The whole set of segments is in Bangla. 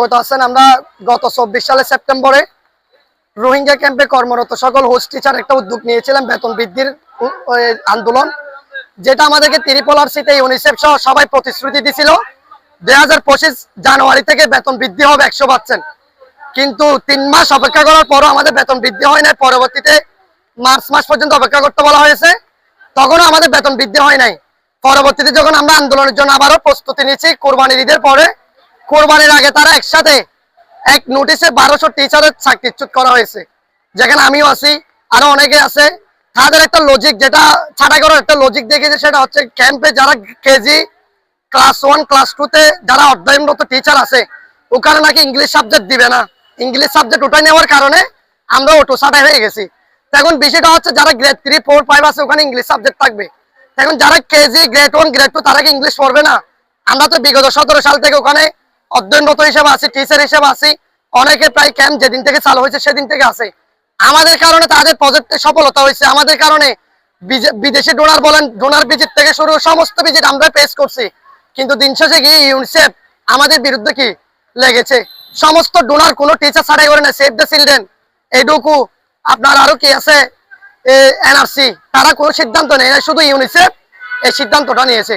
অবগত আছেন, আমরা গত চব্বিশ সালের সেপ্টেম্বরে রোহিঙ্গা ক্যাম্পে কর্মরত সকল হোস্ট টিচার একটা উদ্যোগ নিয়েছিলাম বেতন বৃদ্ধির আন্দোলন। যেটা আমাদেরকে ত্রিপোলারসিতে ইউনিসেফ সহ সবাই প্রতিশ্রুতি দিছিল, দুই হাজার পঁচিশ জানুয়ারি থেকে বেতন বৃদ্ধি হবে একশো পার্সেন্ট। কিন্তু তিন মাস অপেক্ষা করার পরও আমাদের বেতন বৃদ্ধি হয় নাই, পরবর্তীতে মার্চ মাস পর্যন্ত অপেক্ষা করতে বলা হয়েছে, তখনও আমাদের বেতন বৃদ্ধি হয় নাই। পরবর্তীতে যখন আমরা আন্দোলনের জন্য আবারও প্রস্তুতি নিচ্ছি, কোরবানির ঈদের পরে কোরবানির আগে তারা একসাথে এক নোটিশে বারোশো টিচারের চাকরিচ্যুত করা হয়েছে। যেখানে আমিও আছি, আরও অনেকে আছে। তাদের একটা লজিক যেটা ছাড়াই করার একটা লজিক দেখেছে সেটা হচ্ছে ক্যাম্পে যারা KG class one class two তে যারা অধ্যয়নরত টিচার আছে, ওখানে নাকি ইংলিশ সাবজেক্ট দিবে না। ইংলিশ সাবজেক্ট উঠাই নেওয়ার কারণে আমরা অটো সাটাই হয়ে গেছি। এখন বিষয়টা হচ্ছে, যারা গ্রেড থ্রি ফোর ফাইভ আছে, ওখানে ইংলিশ সাবজেক্ট থাকবে। এখন যারা KG grade one grade two তারা কি ইংলিশ পড়বে না? আমরা তো বিগত সতেরো সাল থেকে ওখানে অধ্যয়নরত হিসেবে আছি টিচার হিসেবে আছি। অনেকে প্রায় ক্যাম্প যেদিন থেকে চালু হয়েছে সেদিন থেকে আছে। আমাদের কারণে তাদের প্রজেক্টে সফলতা হয়েছে। আমাদের কারণে বিদেশি ডোনার বলেন ডোনার ভিজিট থেকে শুরু সমস্ত ভিজিট আমরা পেশ করছি। কিন্তু দিন শেষে গিয়ে ইউনিসেফ আমাদের বিরুদ্ধে কি লেগেছে? সমস্ত ডোনার কোনো টিচার ছাড়াই করে না সেভ দ্য চিলড্রেন এইটুকু আপনার আরও কি আছে? এনআরসি তারা কোনো সিদ্ধান্ত নেই নাই, শুধু ইউনিসেফ এই সিদ্ধান্তটা নিয়েছে।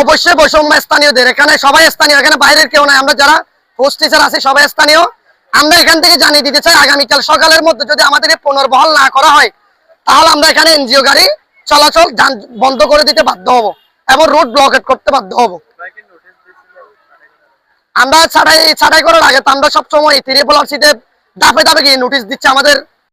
অবশ্যই বৈষম্য স্থানীয়দের এখানে সবাই স্থানীয়, এখানে বাইরের কেউ নাই। আমরা যারা পোস্ট টিচার আছি, সবাই স্থানীয়। আমরা এখান থেকে জানিয়ে দিতে চাই, আগামীকাল সকালের মধ্যে যদি আমাদের পুনর্বহাল না করা হয়, তাহলে আমরা এখানে এনজিও গাড়ি চলাচল বন্ধ করে দিতে বাধ্য হব এবং রোড ব্লকেট করতে বাধ্য হব। আমরা ছাড়াই ছাড়াই করার আগে তো আমরা সবসময় ত্রিপুলার সিটে দাপে দাপে গিয়ে নোটিশ দিচ্ছে আমাদের